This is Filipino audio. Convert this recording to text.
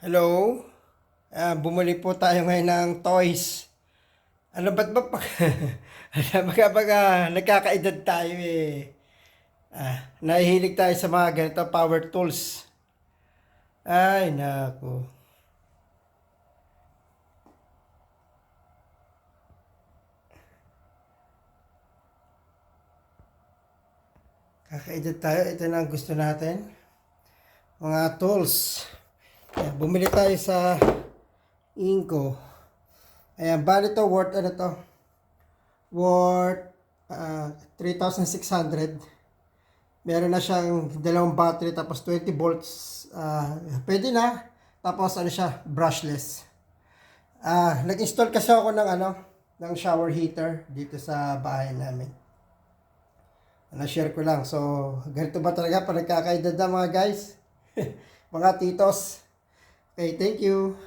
Hello? Ah, bumili po tayo ngayon ng toys. Ano ba't ba pag... baga baga nagkakaedad tayo eh. Ah, nahihilig tayo sa mga ganito power tools. Ay, nako. Kakaedad tayo. Ito na ang gusto natin. Mga tools. Ayan, bumili tayo sa Inco. Ayan, bali to worth ano to? Worth ah, 3,600. Meron na siyang dalawang battery tapos 20 volts. ah, pwede na. Tapos ano siya, brushless. Ah, nag-install kasi ako ng ano, ng shower heater dito sa bahay namin. Na-share ko lang. So, ganito ba talaga pag nagkakaedad na mga guys? mga titos. Okay, thank you.